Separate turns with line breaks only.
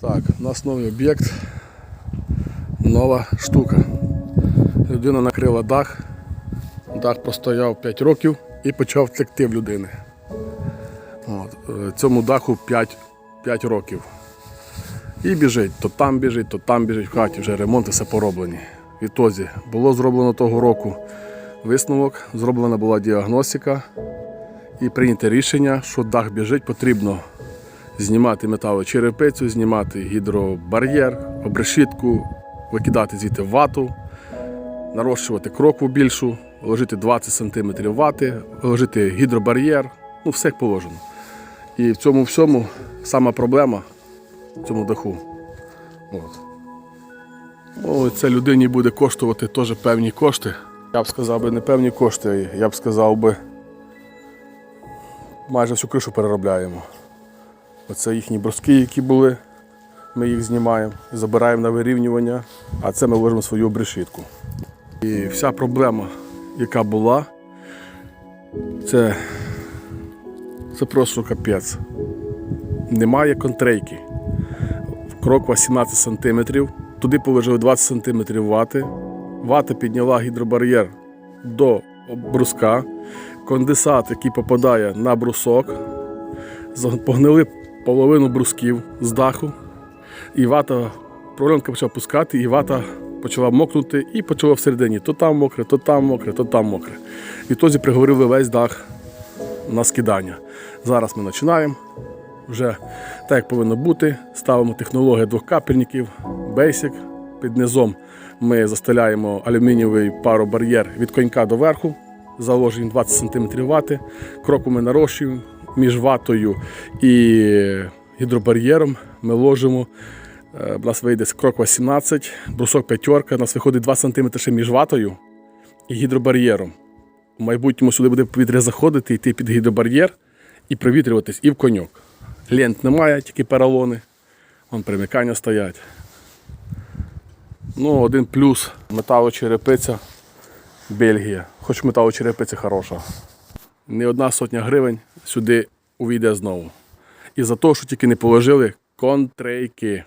Так, у нас новий об'єкт, нова штука. Людина накрила дах, дах постояв 5 років і почав текти в людини. От, е, цьому даху 5, 5 років. І біжить, то там біжить, то там біжить в хаті, вже ремонти все пороблені. Відтоді було зроблено того року висновок, зроблена була діагностика і прийнято рішення, що дах біжить, потрібно знімати металочерепицю, знімати гідробар'єр, обрешітку, викидати звідти вату, нарощувати крокву більшу, вложити 20 см вати, вложити гідробар'єр, ну все положено. І в цьому всьому сама проблема в цьому даху. От. Ну, це людині буде коштувати теж певні кошти. Я б сказав би не певні кошти, я б сказав би майже всю кришу переробляємо. Оце їхні бруски, які були. Ми їх знімаємо, забираємо на вирівнювання, а це ми вложимо свою обрешітку. І вся проблема, яка була, це, це просто капець. Немає контрейки. Кроква 17 см, туди положили 20 см вати. Вата підняла гідробар'єр до бруска, конденсат, який попадає на брусок, погнили половину брусків з даху, і вата, проблемка почала пускати, і вата почала мокнути і почала всередині. То там мокре, то там мокре, то там мокре. Відтоді приговорили весь дах на скидання. Зараз ми починаємо. Вже так, як повинно бути. Ставимо технологію двох капельників, Basic. Під низом ми застеляємо алюмінієвий паробар'єр від конька до верху, заложені 20 см вати. Кроку ми нарощуємо між ватою і гідробар'єром. Ми ложимо. е, У нас вийде з кроква 17, брусок п'ятерка, у нас виходить 2 см ще між ватою і гідробар'єром. В майбутньому сюди буде повітря заходити, йти під гідробар'єр і провітрюватись і в коньок. Лент немає, тільки поролони. Вон примикання стоять. Ну, один плюс металочерепиця Бельгія. Хоч металочерепиця хороша. Не одна сотня гривень сюди увійде знову. І за те, що тільки не положили контрейки.